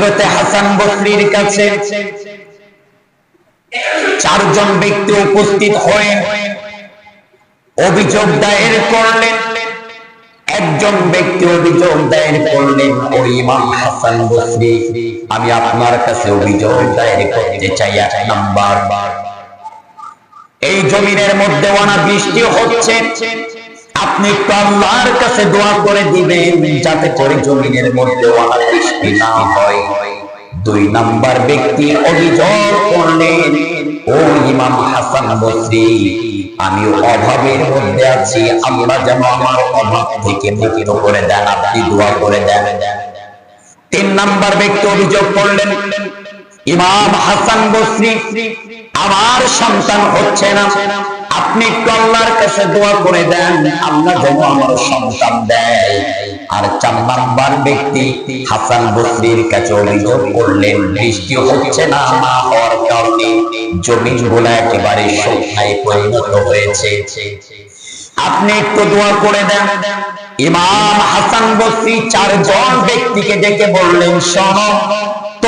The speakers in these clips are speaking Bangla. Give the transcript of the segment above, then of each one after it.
হজরতে হাসান বসরির কাছে চারজন ব্যক্তি উপস্থিত হয়ে অভিযোগ দায়ের করলেন। একজন ব্যক্তি অভিযোগ দায়ের করলেন, ও ইমাম হাসান বসরি, আমি আপনার কাছে অভিযোগ দায়ের করতে চাই এক নাম্বার। এই জমিনের মধ্যে অনা বৃষ্টি হচ্ছে। আপনি একটু আল্লাহর কাছে দোয়া করে দিবেন, যাতে করে জমিনের মধ্যে অনা বৃষ্টি না হয়। দুই নাম্বার ব্যক্তি অভিযোগ করলেন, ও ইমাম হাসান বসরি আমি অভাবের মধ্যে আছি, আল্লাহ যেন আমার অভাব থেকে মুক্ত করে দেন, আপনি দোয়া করে দেন। তিন নাম্বার ব্যক্তি অভিযোগ করলেন ইমাম হাসান বসরি, আমার সন্তান হচ্ছে না। আপনি একটু আল্লাহর কাছে দোয়া করে দেন, আল্লাহ যেন আমার সন্তান দেয়। আর চার নাম্বার ব্যক্তি হাসান বসরির কাছে অভিযোগ করলেন, বৃষ্টি হচ্ছে না না হওয়ার কারণে জমিনগুলা একেবারে শুকনায় পরিণত হয়েছে। আপনি একটু দোয়া করে দেন। ইমাম হাসান বসরি চারজন ব্যক্তিকে ডেকে বললেন, শোনো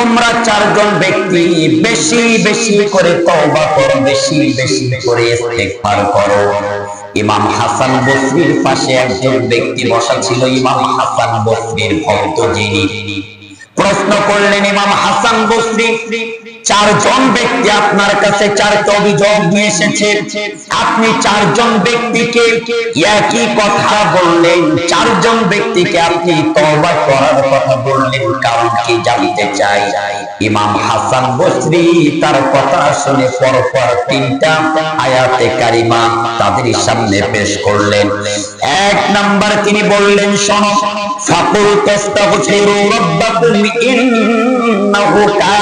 তোমরা চারজন ব্যক্তি বেশি বেশি করে তওবা করো, বেশি বেশি করে ইস্তেগফার করো। ইমাম হাসান বসরির পাশে একজন ব্যক্তি বসা ছিল, ইমাম হাসান বসরির ভক্ত যিনি। প্রশ্ন করলেন ইমাম হাসান বসরি চারজন ব্যক্তি আপনার কাছে চারটা অভিযোগ নিয়ে এসেছে। আপনি চারজন ব্যক্তিকে একই কথা বললেন। চারজন ব্যক্তিকে আপনি তওবা করার কথা বললেন। কারণ কি জানতে চাই? ইমাম হাসান বসরি তার কথা শুনে পরপর তিনটা আয়াতে কারিমা তাদের সামনে পেশ করলেন। এক নাম্বার তিনি বললেন, শোনো, ফাকুল তাস্তাগফিরু রাব্বাকুম ইন্নাহু কানা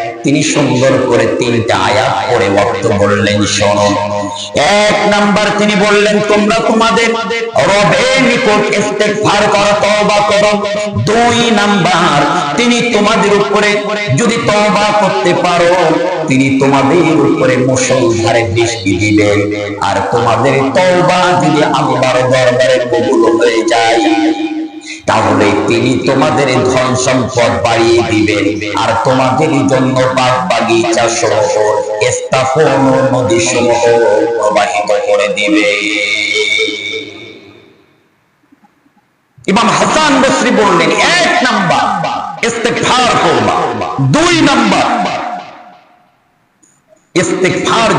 তিনি সুন্দর করে তিনটা আয়াত পড়ে বক্ত বললেন, শোনো। এক নাম্বার তিনি বললেন, তোমরা তোমাদের রবের নিকট ইস্তেগফার করো, তওবা করো। দুই নাম্বার, তিনি তোমাদের উপরে যদি তওবা করতে পারো, তিনি তোমাদের উপরে মুষলধারে বৃষ্টি দিবেন আর তোমাদের তওবা যদি আল্লাহর দরবারে কবুল হয়ে যায় তাহলে তিনি তোমাদের ধন সম্পদ বাড়িয়ে দিবেন। আর তোমাদের জন্য বাগ বাগিচা সহ স্থাপন নদী সমূহ প্রবাহিত করে দিবে। ইমাম হাসান বসরি বললেন, এক নাম্বার করবা, দুই নাম্বার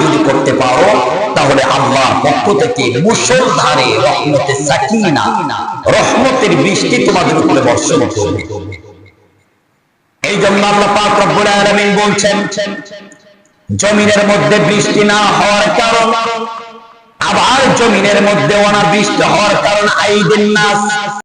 যদি করতে পারো, তাহলে পক্ষ থেকে রহমতে সাকিনা, রহমতের বৃষ্টি তোমাদের উপরে বর্ষণ করবে। এই জন্য আল্লাহ পাক রব্বুল বলছেন, জমিনের মধ্যে বৃষ্টি না হওয়ার কারণ, আবার জমিনের মধ্যে অনাবৃষ্টি হওয়ার কারণ আইদিন নাস।